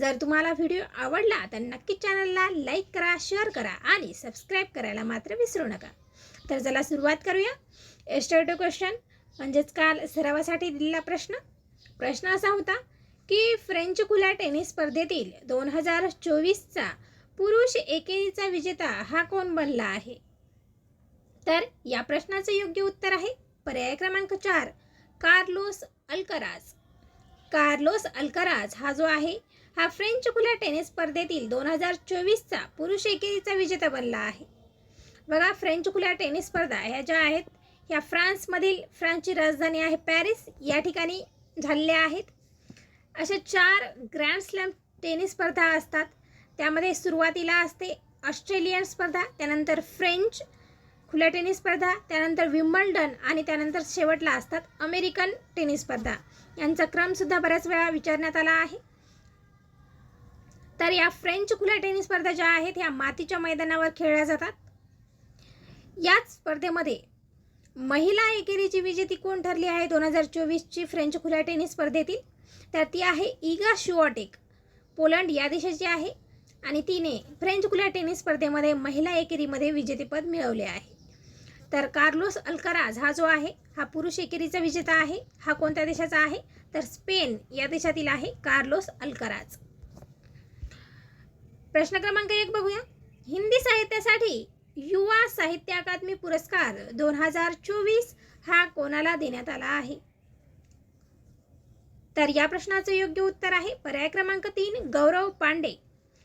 जर तुम्हाला व्हिडिओ आवडला तर नक्की चॅनलला लाईक करा शेअर करा आणि सबस्क्राईब करायला मात्र विसरू नका. तर चला सुरुवात करूया. एस्टरडे क्वेश्चन म्हणजेच काल सरावासाठी दिलेला प्रश्न. प्रश्न असा होता की फ्रेंच खुल्या टेनिस स्पर्धेतील दोन हजार चोवीसचा पुरुष एकेरीचा विजेता हा कोण बनला आहे? तर या प्रश्नाचे योग्य उत्तर आहे पर्याय क्रमांक चार कार्लोस अल्कराज. कार्लोस अल्कराज हा जो आहे हा फ्रेंच खुल्या टेनिस स्पर्धेतील दोन हजार चोवीसचा पुरुष एकेरीचा विजेता बनला आहे. बघा फ्रेंच खुल्या टेनिस स्पर्धा ह्या ज्या आहेत ह्या फ्रान्समधील फ्रान्सची राजधानी आहे पॅरिस. या ठिकाणी झालेल्या आहेत. अशा चार ग्रँड स्लॅम टेनिस स्पर्धा असतात. त्यामध्ये सुरुवातीला असते ऑस्ट्रेलियन स्पर्धा त्यानंतर फ्रेंच खुल्या टेनिस स्पर्धा त्यानंतर विम्बल्डन आणि त्यानंतर शेवटला असतात अमेरिकन टेनिस स्पर्धा. यांचा क्रमसुद्धा बऱ्याच वेळा विचारण्यात आला आहे. तर या फ्रेंच खुल्या टेनिस स्पर्धा ज्या आहेत ह्या मातीच्या मैदानावर खेळल्या जातात. याच स्पर्धेमध्ये महिला एकेरीची विजेती कोण ठरली आहे? दोन हजार चोवीसची फ्रेंच खुल्या टेनिस स्पर्धेतील. तर ती आहे इगा शुऑटेक पोलंड या देशाची आहे आणि तिने फ्रेंच खुल्या टेनिस स्पर्धेमध्ये महिला एकेरीमध्ये विजेतेपद मिळवले आहे. तर कार्लोस अल्कराज हा जो आहे हा पुरुष एकेरीचा विजेता आहे. हा कोणत्या देशाचा आहे? तर स्पेन या देशातील आहे कार्लोस अल्कराज. प्रश्न क्रमांक एक बघूया. हिंदी साहित्यासाठी युवा साहित्य अकादमी पुरस्कार दोन हजार चोवीस हा कोणाला देण्यात आला आहे? तर या प्रश्नाचं योग्य उत्तर आहे पर्याय क्रमांक तीन गौरव पांडे.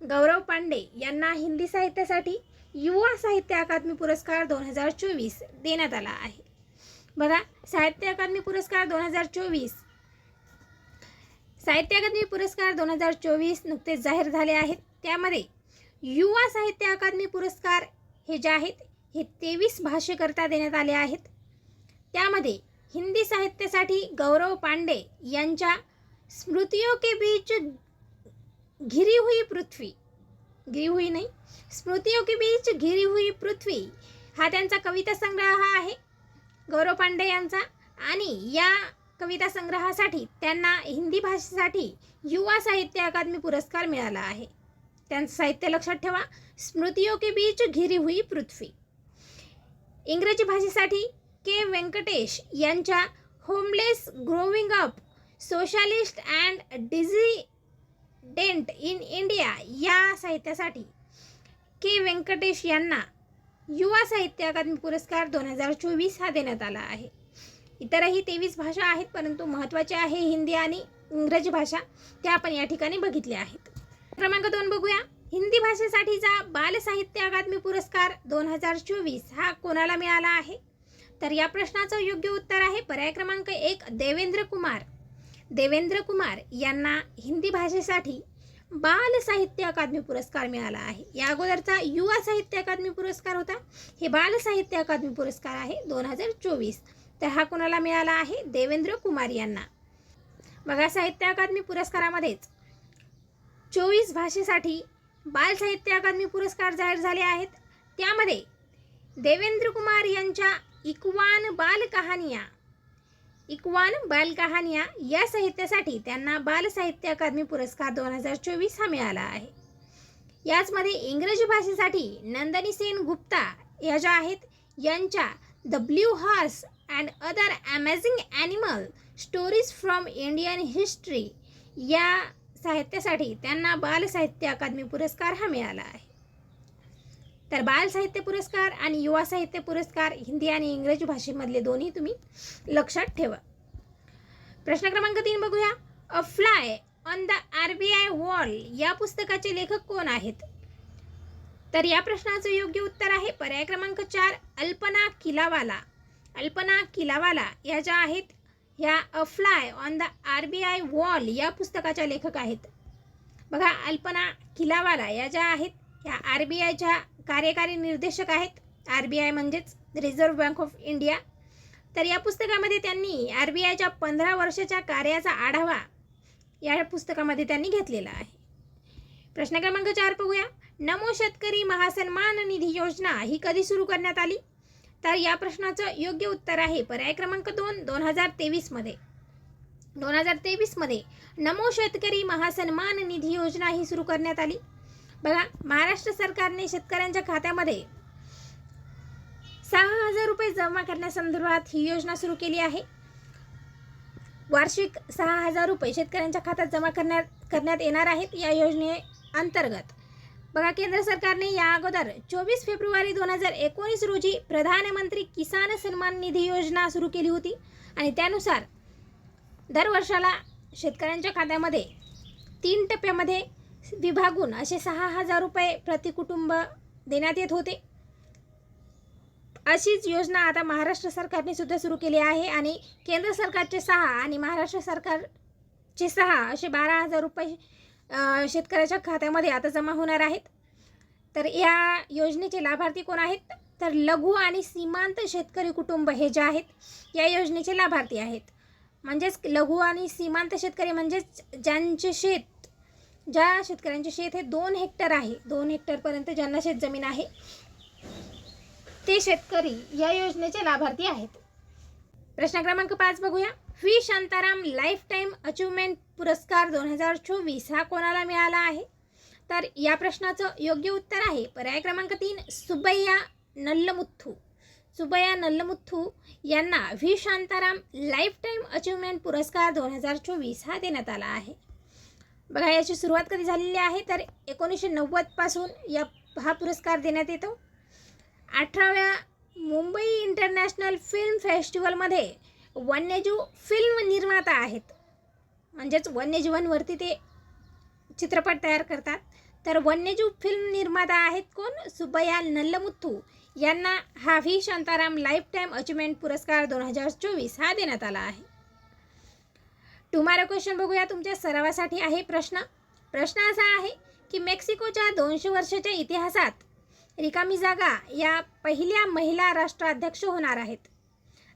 गौरव पांडे यांना हिंदी साहित्यासाठी युवा साहित्य अकादमी पुरस्कार दोन हजार चोवीस देण्यात आला आहे. बघा साहित्य अकादमी पुरस्कार दोन हजार चोवीस. साहित्य अकादमी पुरस्कार दोन हजार चोवीस नुकतेच जाहीर झाले आहेत. त्यामध्ये युवा साहित्य अकादमी पुरस्कार हे जे आहेत हे तेवीस भाष्यकर्ता देण्यात आले आहेत. त्यामध्ये हिंदी साहित्यासाठी गौरव पांडे यांच्या स्मृतियों के बीच घिरी हुई पृथ्वी घिरी हुई नाही स्मृतियों के बीच घिरी हुई पृथ्वी हा त्यांचा कविता संग्रह आहे. गौरव पांडे यांचा आणि या कविता संग्रहासाठी त्यांना हिंदी भाषेसाठी युवा साहित्य अकादमी पुरस्कार मिळाला आहे. त्यांचं साहित्य लक्षात ठेवा. स्मृतियो के बीच घिरी हुई पृथ्वी. इंग्रजी भाषेसाठी के व्यंकटेश यांच्या homeless growing up socialist and dissident in India या साहित्यासाठी के व्यंकटेश यांना युवा साहित्य अकादमी पुरस्कार दोन हजार चोवीस हा देण्यात आला आहे. इतरही तेवीस भाषा आहेत परंतु महत्त्वाच्या आहे हिंदी आणि इंग्रजी भाषा. त्या आपण या ठिकाणी बघितल्या आहेत. क्रमांक दोन बघूया. हिंदी भाषेसाठीचा बाल साहित्य अकादमी पुरस्कार दोन हजार चोवीस हा कोणाला मिळाला आहे? तर या प्रश्नाचं योग्य उत्तर आहे पर्याय क्रमांक एक देवेंद्र कुमार. देवेंद्र कुमार यांना हिंदी भाषेसाठी बाल साहित्य अकादमी पुरस्कार मिळाला आहे. या अगोदरचा युवा साहित्य अकादमी पुरस्कार होता. हे बाल साहित्य अकादमी पुरस्कार आहे दोन हजार चोवीस. तर हा कोणाला मिळाला आहे? देवेंद्र कुमार यांना. बघा साहित्य अकादमी पुरस्कारामध्येच चोवीस भाषेसाठी बाल साहित्य अकादमी पुरस्कार जाहीर झाले आहेत. त्यामध्ये देवेंद्र कुमार यांच्या इकवान बालकहानिया इकवान बालकहानिया या साहित्यासाठी त्यांना बाल साहित्य अकादमी पुरस्कार दोन हजार चोवीस हा मिळाला आहे. याचमध्ये इंग्रजी भाषेसाठी नंदनी सेन गुप्ता या ज्या आहेत यांच्या the blue horse and other amazing animal stories from Indian history या साहित्यासाठी त्यांना बाल साहित्य अकादमी पुरस्कार हा मिळाला आहे. तर बाल साहित्य पुरस्कार आणि युवा साहित्य पुरस्कार हिंदी आणि इंग्रजी भाषेमधले दोन्ही तुम्ही लक्षात ठेवा. प्रश्न क्रमांक तीन बघूया. A fly on the R B I wall या पुस्तकाचे लेखक कोण आहेत? तर या प्रश्नाचं योग्य उत्तर आहे पर्याय क्रमांक चार अल्पना किलावाला. अल्पना किलावाला या ज्या आहेत ह्या a fly on the R B I wall या पुस्तकाच्या लेखक आहेत. बघा अल्पना किलावाला या ज्या आहेत ह्या आर बी आयच्या कार्यकारी निर्देशक आहेत. आर बी आय म्हणजेच रिझर्व्ह बँक ऑफ इंडिया तर या पुस्तकामध्ये त्यांनी आर बी आयच्या पंधरा वर्षाच्या कार्याचा आढावा या पुस्तकामध्ये त्यांनी घेतलेला आहे. प्रश्न क्रमांक चार बघूया नमो शेतकरी महासन्मान निधी योजना ही कधी सुरू करण्यात आली? तर या प्रश्नाचं योग्य उत्तर आहे. पर्याय क्रमांक दोन दोन हजार तेवीसमध्ये दोन हजार तेवीसमध्ये नमो शेतकरी महासन्मान निधी योजना ही सुरू करण्यात आली. बघा महाराष्ट्र सरकारने शेतकऱ्यांच्या खात्यामध्ये सहा हजार रुपये जमा करण्यासंदर्भात ही योजना सुरू केली आहे. वार्षिक सहा हजार रुपये शेतकऱ्यांच्या खात्यात जमा करण्यात करण्यात येणार आहेत या योजने अंतर्गत. बघा केंद्र सरकारने या अगोदर चोवीस फेब्रुवारी दोन हजार एकोणीस रोजी प्रधानमंत्री किसान सन्मान निधी योजना सुरू केली होती. आणि त्यानुसार दरवर्षाला शेतकऱ्यांच्या खात्यामध्ये तीन टप्प्यामध्ये विभागून असे सहा हजार रुपये प्रति कुटुंब देण्यात येत होते. अशीच योजना आता महाराष्ट्र सरकारने सुद्धा सुरू केली आहे आणि केंद्र सरकारचे सहा आणि महाराष्ट्र सरकारचे सहा असे बारा हजार रुपये शेतकऱ्याच्या खात्यामध्ये आता जमा होणार आहेत. तर या योजनेचे लाभार्थी कोण आहेत? तर लघु आणि सीमांत शेतकरी कुटुंब हे जे आहेत या योजनेचे लाभार्थी आहेत. म्हणजेच लघु आणि सीमांत शेतकरी म्हणजेच ज्यांचे शेत ज्या शेतकऱ्यांचे शेत हे दोन हेक्टर आहे दोन हेक्टरपर्यंत ज्यांना शेतजमीन आहे ते शेतकरी या योजनेचे लाभार्थी आहेत. प्रश्न क्रमांक पाच बघूया. V Shantaram life time achievement पुरस्कार दोन हजार चोवीस हा कोणाला मिळाला आहे? तर या प्रश्नाचं योग्य उत्तर आहे पर्याय क्रमांक तीन सुबैया नल्लमुथ्थू सुबैया नल्लमुथू यांना V Shantaram life time achievement पुरस्कार दोन हजार चोवीस हा देण्यात आला आहे. बघा याची सुरुवात कधी झालेली आहे? तर एकोणीसशे नव्वदपासून या हा पुरस्कार देण्यात येतो. अठराव्या मुंबई इंटरनॅशनल फिल्म फेस्टिवलमध्ये वन्यजीव फिल्म निर्माता आहेत. म्हणजेच वन्यजीवांवरती ते चित्रपट तयार करतात. तर वन्यजीव फिल्म निर्माता आहेत कोण? सुब्बया नल्लमुथू. यांना हा V Shantaram life time achievement पुरस्कार दोन हजार चोवीस हा देण्यात आला आहे. टुमारो क्वेश्चन बघूया. तुमच्या सरावासाठी आहे प्रश्न. प्रश्न असा आहे की मेक्सिकोच्या दोनशे वर्षाच्या इतिहासात रिकामी जागा या पहिल्या महिला राष्ट्राध्यक्ष होणार आहेत.